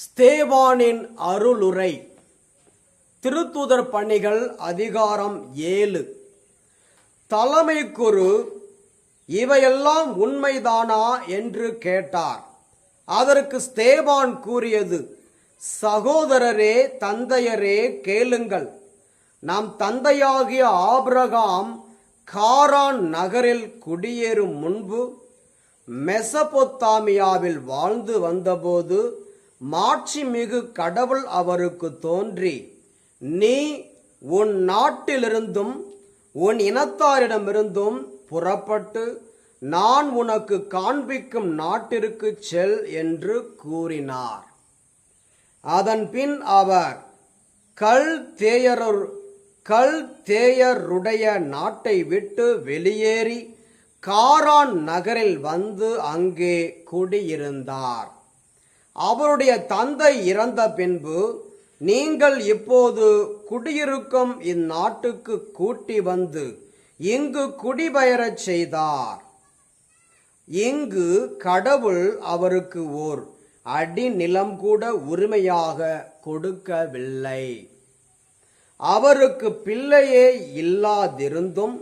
ஸ்தேவானின் அருளுரை. திருத்துதர் பணிகள் அதிகாரம் ஏழு. தலைமை குரு இவையெல்லாம் உண்மைதானா? என்று கேட்டார். அதற்கு ஸ்தேவான் கூறியது சகோதரரே தந்தையரே கேளுங்கள். நம் தந்தையாகிய ஆபிரகாம் காரான் நகரில் குடியேறும் முன்பு மெசபொத்தாமியாவில் வாழ்ந்து வந்தபோது மாட்சிமிகு கடவுள் அவருக்கு தோன்றி நீ உன் நாட்டிலிருந்தும் உன் இனத்தாரிடமிருந்தும் புறப்பட்டு நான் உனக்கு காண்பிக்கும் நாட்டிற்கு செல் என்று கூறினார். அதன் பின் அவர் கல் தேயரர் கல் தேயருடைய நாட்டை விட்டு வெளியேறி காரான் நகரில் வந்து அங்கே குடியிருந்தார். அவருடைய தந்தை இறந்த பின்பு நீங்கள் இப்போது குடியிருக்கும் இந்நாட்டுக்கு கூட்டி வந்து இங்கு குடிபெயரச் செய்தார். இங்கு கடவுள் அவருக்கு ஓர் அடிநிலம் கூட உரிமையாக கொடுக்கவில்லை. அவருக்கு பிள்ளையே இல்லாதிருந்தும்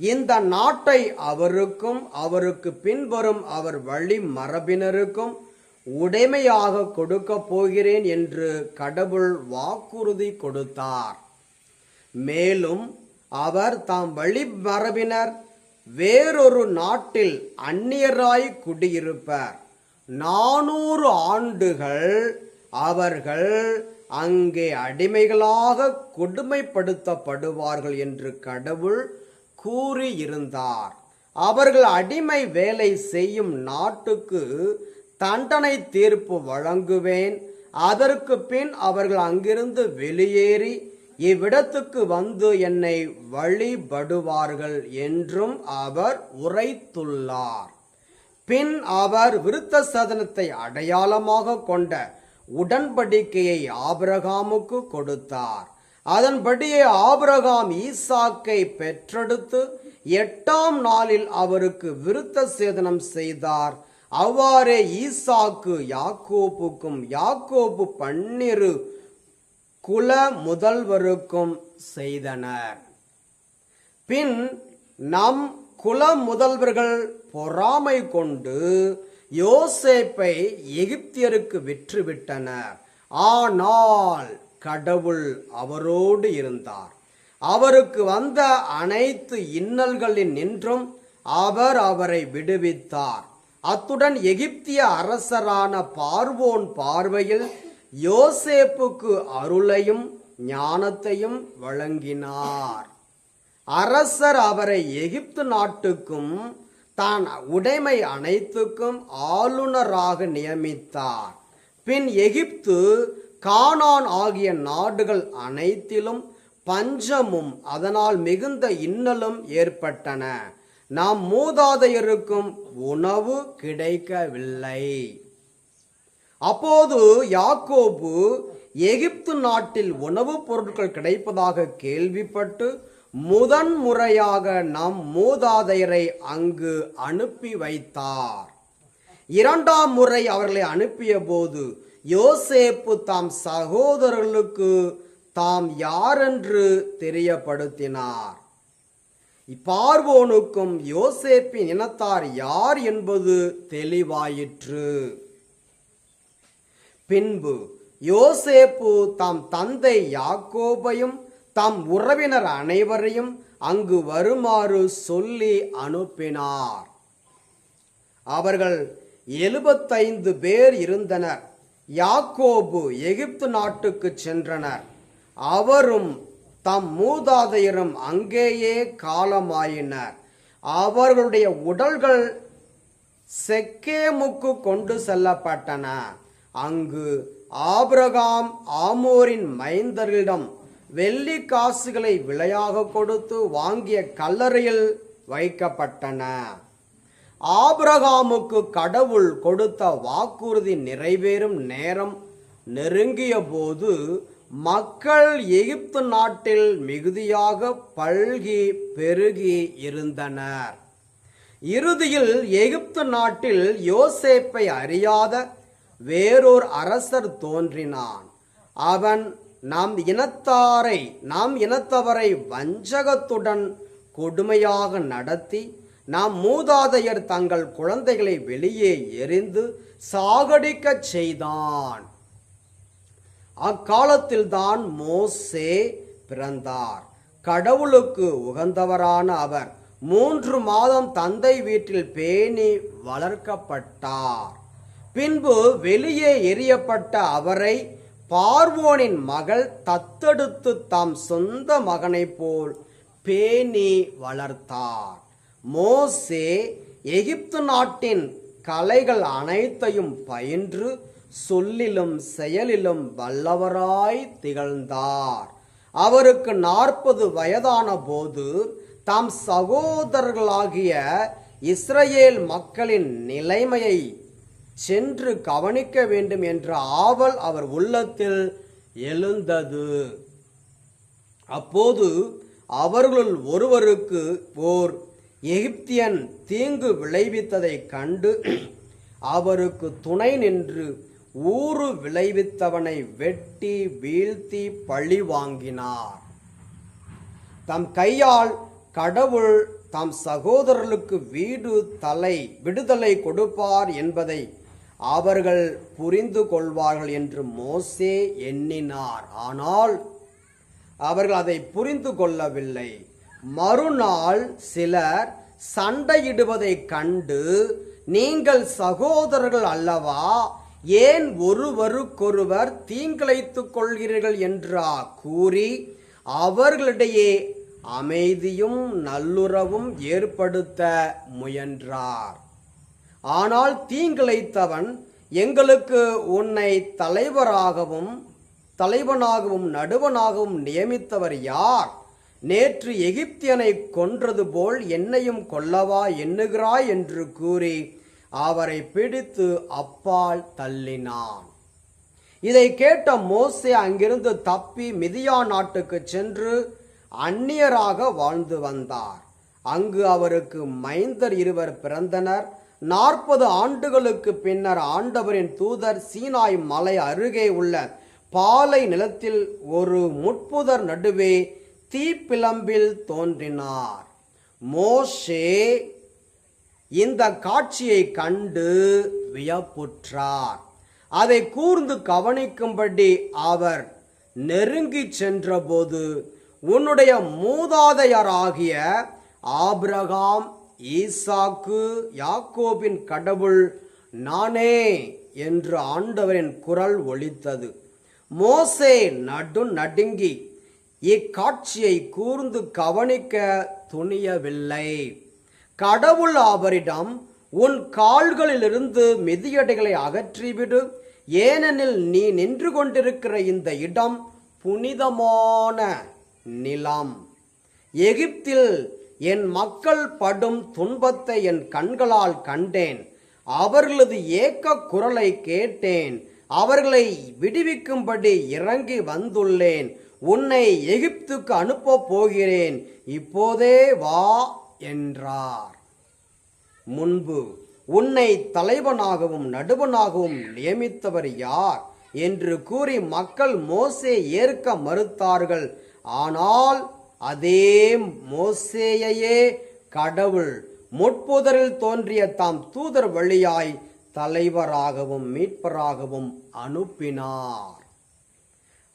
இந்த நாட்டை அவருக்கும் அவருக்கு பின்வரும் அவர் வழி மரபினருக்கும் உடைமையாக கொடுக்கப் போகிறேன் என்று கடவுள் வாக்குறுதி கொடுத்தார். மேலும் அவர் தாம் வழி மரபினர் வேறொரு நாட்டில் அந்நியராய் குடியிருப்பர். நானூறு ஆண்டுகள் அவர்கள் அங்கே அடிமைகளாக கொடுமைப்படுத்தப்படுவார்கள் என்று கடவுள் கூறியிருந்தார். அவர்கள் அடிமை வேலை செய்யும் நாட்டுக்கு தண்டனை தீர்ப்பு வழங்குவேன். அதற்கு பின் அவர்கள் அங்கிருந்து வெளியேறி இவ்விடத்துக்கு வந்து என்னை வழிபடுவார்கள் என்றும் அவர் உரைத்துள்ளார். பின் அவர் விருத்த சதனத்தை அடையாளமாக கொண்ட உடன்படிக்கையை ஆபிரகாமுக்கு கொடுத்தார். அதன்படியே ஆபிரகாம் ஈசாக்கை பெற்றெடுத்து எட்டாம் நாளில் அவருக்கு விருத்த சேதனம் செய்தார். அவ்வாறே ஈசாக்கு யாக்கோப்புக்கும் யாக்கோப்பு பன்னிரு குல முதல்வருக்கும் செய்தனர். பின் நம் குல முதல்வர்கள் பொறாமை கொண்டு யோசேப்பை எகிப்தியருக்கு விற்றுவிட்டனர். ஆனால் கடவுள் அவரோடு இருந்தார். அவருக்கு வந்த அனைத்து இன்னல்களின் நின்றும் அவர் அவரை விடுவித்தார். அத்துடன் எகிப்திய அரசரான பார்வோன் பார்வையில் யோசேப்புக்கு அருளையும் ஞானத்தையும் வழங்கினார். அரசர் அவரை எகிப்து நாட்டுக்கும் தான் உடைமை அனைத்துக்கும் ஆளுநராக நியமித்தார். பின் எகிப்து கானான் ஆகிய நாடுகள் அனைத்திலும் பஞ்சமும் அதனால் மிகுந்த இன்னலும் ஏற்பட்டன. நாம் மூதாதையருக்கும் உணவு கிடைக்கவில்லை. அப்போது யாக்கோபு எகிப்து நாட்டில் உணவுப் பொருட்கள் கிடைப்பதாக கேள்விப்பட்டு முதன் முறையாக நம் மூதாதையரை அங்கு அனுப்பி வைத்தார். இரண்டாம் முறை அவர்களை அனுப்பிய போது யோசேப்பு தாம் சகோதரர்களுக்கு தாம் யாரென்று தெரியப்படுத்தினார். பார்வோனுக்கும் யோசேப்பின் இனத்தார் யார் என்பது தெளிவாயிற்று. பின்பு யோசேப்பு தம் தந்தை யாக்கோபையும் தம் உறவினர் அனைவரையும் அங்கு வருமாறு சொல்லி அனுப்பினார். அவர்கள் எழுபத்தைந்து பேர் இருந்தனர். யாக்கோபு எகிப்து நாட்டுக்கு சென்றனர். அவரும் தம் மூதாதையரும் அங்கேயே காலமாயினர். அவர்களுடைய உடல்கள் செக்கேமுக்கு கொண்டு செல்லப்பட்டன. அங்கு ஆபிரகாம் ஆமோரின் மைந்தர்களிடம் வெள்ளி காசுகளை விலையாக கொடுத்து வாங்கிய கல்லறையில் வைக்கப்பட்டன. ஆபிரகாமுக்கு கடவுள் கொடுத்த வாக்குறுதி நிறைவேறும் நேரம் நெருங்கிய போது மக்கள் எகிப்து நாட்டில் மிகுதியாக பல்கி பெருகி இருந்தனர். இறுதியில் எகிப்து நாட்டில் யோசேப்பை அறியாத வேறொரு அரசர் தோன்றினான். அவன் நாம் இனத்தாரை நாம் இனத்தவரை வஞ்சகத்துடன் கொடுமையாக நடத்தி நாம் மூதாதையர் தங்கள் குழந்தைகளை வெளியே எறிந்து சாகடிக்கச் செய்தான். அக்காலத்தில்தான் மோசே பிறந்தார். கடவுளுக்கு உகந்தவரான அவர் மூன்று மாதம் தந்தை வீட்டில் பேணி வளர்க்கப்பட்டார். பின்பு வெளியே எறியப்பட்ட அவரை பார்வோனின் மகள் தத்தெடுத்து தம் சொந்த மகனைப் போல் பேணி வளர்த்தார். மோசே எகிப்து நாட்டின் கலைகள் அனைத்தையும் பயின்று சொல்லிலும் செயலிலும் வல்லவராய் திகழ்ந்தார். அவருக்கு நாற்பது வயதான போது தாம் சகோதரர்களாகிய இஸ்ரேல் மக்களின் நிலைமையை சென்று கவனிக்க வேண்டும் என்ற ஆவல் அவர் உள்ளத்தில் எழுந்தது. அப்போது அவர்களுள் ஒருவருக்கு ஓர் எகிப்தியன் தீங்கு விளைவித்ததைக் கண்டு அவருக்கு துணை நின்று ஊறு விளைவித்தவனை வெட்டி வீழ்த்தி பழி வாங்கினார். தம் கையால் கடவுள் தம் சகோதரர்களுக்கு வீடு தலை விடுதலை கொடுப்பார் என்பதை அவர்கள் புரிந்து கொள்வார்கள் என்று மோசே எண்ணினார். ஆனால் அவர்கள் அதை புரிந்து கொள்ளவில்லை. மறுநாள் சிலர் சண்டையிடுவதைக் கண்டு நீங்கள் சகோதரர்கள் அல்லவா? ஏன் ஒருவருக்கொருவர் தீங்கிழைத்துக் கொள்கிறீர்கள் என்றா கூறி அவர்களிடையே அமைதியும் நல்லுறவும் ஏற்படுத்த முயன்றார். ஆனால் தீங்கிழைத்தவன் எங்களுக்கு உன்னை தலைவராகவும் தலைவனாகவும் நடுவனாகவும் நியமித்தவர் யார்? நேற்று எகிப்தியனை கொன்றது போல் என்னையும் கொல்லவா எண்ணுகிறாய் என்று கூறி அவரை பிடித்து அப்பால் தள்ளினான். இதை கேட்ட மோசே அங்கிருந்து தப்பி மிதியா நாட்டுக்கு சென்று அந்நியராக வாழ்ந்து வந்தார். அங்கு அவருக்கு மைந்தர் இருவர் பிறந்தனர். நாற்பது ஆண்டுகளுக்கு பின்னர் ஆண்டவரின் தூதர் சீனாய் மலை அருகே உள்ள பாலை நிலத்தில் ஒரு முட்புதர் நடுவே தீப்பிளம்பில் தோன்றினார். மோஷே இந்த காட்சியை கண்டு வியப்புற்றார். அதை கூர்ந்து கவனிக்கும்படி அவர் நெருங்கிச் சென்றபோது உன்னுடைய மூதாதையராகிய ஆபிரகாம் ஈசாக்கு யாக்கோபின் கடவுள் நானே என்று ஆண்டவரின் குரல் ஒலித்தது. மோசே நடு நடுங்கி இக்காட்சியை கூர்ந்து கவனிக்க துணியவில்லை. கடவுள் அவரிடம் உன் கால்களிலிருந்து மிதியடைகளை அகற்றிவிடு. ஏனெனில் நீ நின்று கொண்டிருக்கிற இந்த இடம் புனிதமான நிலம். எகிப்தில் என் மக்கள் படும் துன்பத்தை என் கண்களால் கண்டேன். அவர்களது ஏக்க குரலை கேட்டேன். அவர்களை விடுவிக்கும்படி இறங்கி வந்துள்ளேன். உன்னை எகிப்துக்கு அனுப்பப் போகிறேன். இப்போதே வா என்றார். முன்பு உன்னை தலைவனாகவும் நடுவனாகவும் நியமித்தவர் யார் என்று கூறி மக்கள் மோசே ஏற்க மறுத்தார்கள். ஆனால் அதே மோசேயையே கடவுள் முட்புதரில் தோன்றிய தாம் தூதர் வழியாய் தலைவராகவும் மீட்பராகவும் அனுப்பினார்.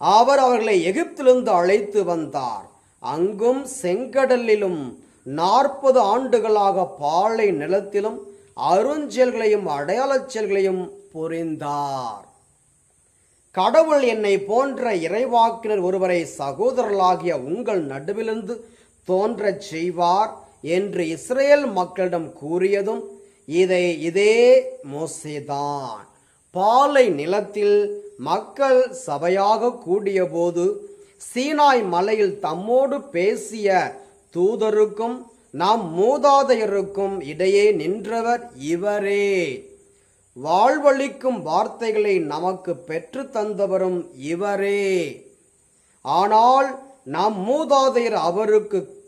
அவர் அவர்களை எகிப்திலிருந்து அழைத்து வந்தார். அங்கும் செங்கடலிலும் நாற்பது ஆண்டுகளாக பாலை நிலத்திலும் அருஞ்செயல்களையும் அடையாளச் செயல்களையும் புரிந்தார். கடவுள் என்னை போன்ற இறைவாக்கினர் ஒருவரை சகோதரர்களாகிய உங்கள் நடுவிலிருந்து தோன்றச் செய்வார் என்று இஸ்ரேல் மக்களிடம் கூறியதும் இதை இதே மோசேதான். பாலை நிலத்தில் மக்கள் சபையாக கூடியபோது சீனாய் மலையில் தம்மோடு பேசிய தூதருக்கும் நாம் மூதாதையருக்கும் இடையே நின்றவர் இவரே. வாழ்வளிக்கும் வார்த்தைகளை நமக்கு பெற்று தந்தவரும் இவரே. ஆனால் நம் மூதாதையர் அவருக்கு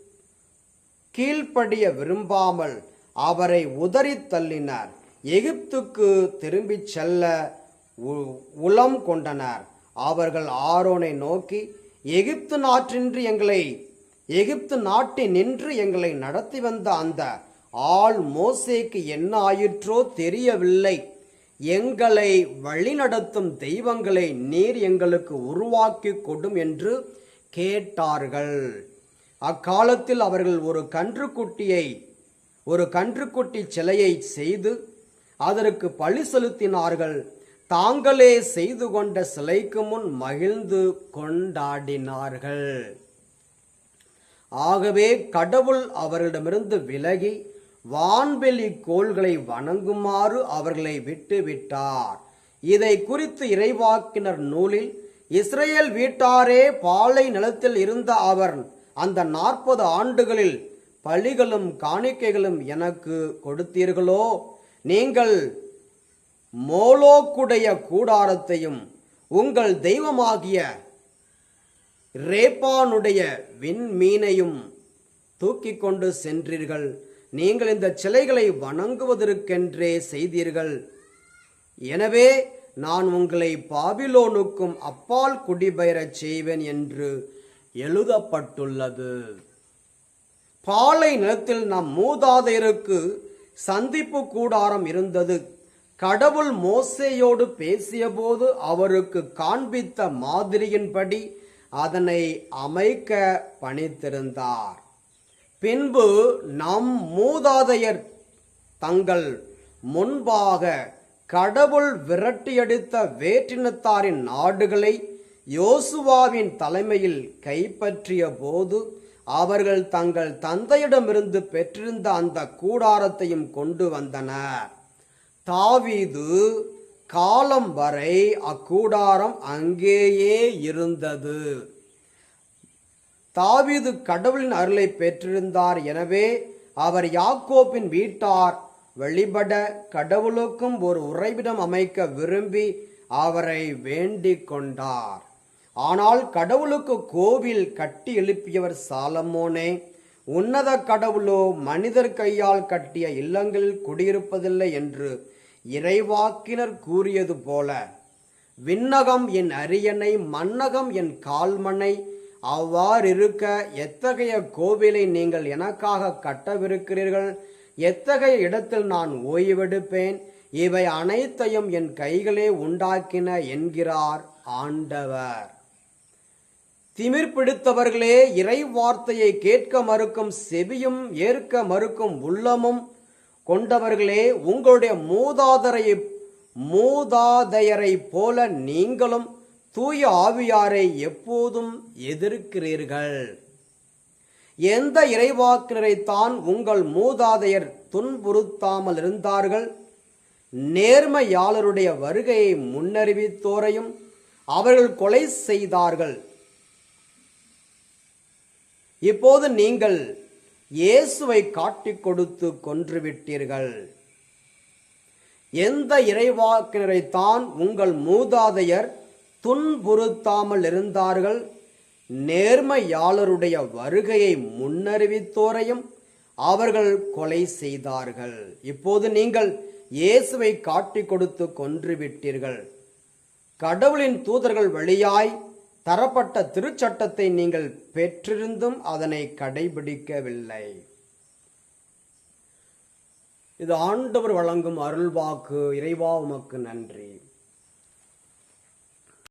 கீழ்ப்படிய விரும்பாமல் அவரை உதறி தள்ளினார். எகிப்துக்கு திரும்பிச் செல்ல உ- உளம் கொண்டனர். அவர்கள் ஆரோனை நோக்கி எகிப்து நாற்றின்றி எங்களை எகிப்து நாட்டில் நின்று எங்களை நடத்தி வந்த அந்த ஆள் மோசேக்கு என்ன ஆயிற்றோ தெரியவில்லை. எங்களை வழிநடத்தும் தெய்வங்களை நீர் எங்களுக்கு உருவாக்கி கொடும் என்று கேட்டார்கள். அக்காலத்தில் அவர்கள் ஒரு கன்றுக்குட்டியை ஒரு கன்றுக்குட்டி சிலையை செய்து அதற்கு பழி செலுத்தினார்கள். தாங்களே செய்து கொண்ட சிலைக்கு முன் மகிழ்ந்து கொண்டாடினார்கள். ஆகவே கடவுள் அவர்களிடமிருந்து விலகி வான்வெளி கோள்களை வணங்குமாறு அவர்களை விட்டுவிட்டார். இதை குறித்து இறைவாக்கினர் நூலில் இஸ்ரேல் வீட்டாரே பாலை நிலத்தில் இருந்த அவர் அந்த நாற்பது ஆண்டுகளில் பலிகளும் காணிக்கைகளும் எனக்கு கொடுத்தீர்களோ? நீங்கள் மோலோக்குடைய கூடாரத்தையும் உங்கள் தெய்வமாகிய ரேப்பானுடைய விண்மீனையும் தூக்கி கொண்டு சென்றீர்கள். நீங்கள் இந்த சிலைகளை வணங்குவதற்கென்றே செய்தீர்கள். எனவே நான் உங்களை பாபிலோனுக்கும் அப்பால் குடிபெயரச் செய்வேன் என்று எழுதப்பட்டுள்ளது. பாலை நிலத்தில் நம் மூதாதையருக்கு சந்திப்பு கூடாரம் இருந்தது. கடவுள் மோசையோடு பேசியபோது அவருக்கு காண்பித்த மாதிரியின்படி அதனை அமைக்க பணித்திருந்தார். பின்பு நம் மூதாதையர் தங்கள் முன்பாக கடவுள் விரட்டியடித்த வேற்றினத்தாரின் நாடுகளை யோசுவாவின் தலைமையில் கைப்பற்றிய போது அவர்கள் தங்கள் தந்தையிடமிருந்து பெற்றிருந்த அந்த கூடாரத்தையும் கொண்டு வந்தனர். தாவீது காலம் வரை அக்கூடாரம் அங்கேயே இருந்தது. தாவீது கடவுளின் அருளை பெற்றிருந்தார். எனவே அவர் யாக்கோப்பின் வீட்டார் வழிபட கடவுளுக்கும் ஒரு உறைவிடம் அமைக்க விரும்பி அவரை வேண்டிக் கொண்டார். ஆனால் கடவுளுக்கு கோவில் கட்டி எழுப்பியவர் சாலமோனே உன்னத கடவுளோ மனிதர் கையால் கட்டிய இல்லங்களில் குடியிருப்பதில்லை என்று இறைவாக்கினர் கூறியது போல விண்ணகம் என் அரியணை மன்னகம் என் கால்மனை அவ்வாறிருக்க எத்தகைய கோவிலை நீங்கள் எனக்காக கட்டவிருக்கிறீர்கள்? எத்தகைய இடத்தில் நான் ஓய்வெடுப்பேன்? இவை அனைத்தையும் என் கைகளே உண்டாக்கின என்கிறார் ஆண்டவர். திமிர் பிடித்தவர்களே இறை வார்த்தையை கேட்க மறுக்கும் செவியும் ஏற்க மறுக்கும் உள்ளமும் கொண்டவர்களே உங்களுடைய மூதாதரை மூதாதையரை போல நீங்களும் தூய ஆவியாரை எப்போதும் எதிர்க்கிறீர்கள். எந்த இறைவாக்கினரை தான் உங்கள் மூதாதையர் துன்புறுத்தாமல் இருந்தார்கள்? நேர்மையாளருடைய வருகையை முன்னறிவித்தோரையும் அவர்கள் கொலை செய்தார்கள். இப்போது நீங்கள் இயேசுவை காட்டிக் கொடுத்து கொன்றுவிட்டீர்கள். எந்த இறைவாக்கினரை தான் உங்கள் மூதாதையர் துன்புறுத்தாமல் இருந்தார்கள் நேர்மையாளருடைய வருகையை முன்னறிவித்தோரையும் அவர்கள் கொலை செய்தார்கள். இப்போது நீங்கள் இயேசுவை காட்டிக் கொடுத்து கொன்றுவிட்டீர்கள். கடவுளின் தூதர்கள் வழியாய் தரப்பட்ட திருச்சட்டத்தை நீங்கள் பெற்றிருந்தும் அதனை கடைபிடிக்கவில்லை. இது ஆண்டவர் வழங்கும் அருள்வாக்கு. இறைவா உமக்கு நன்றி.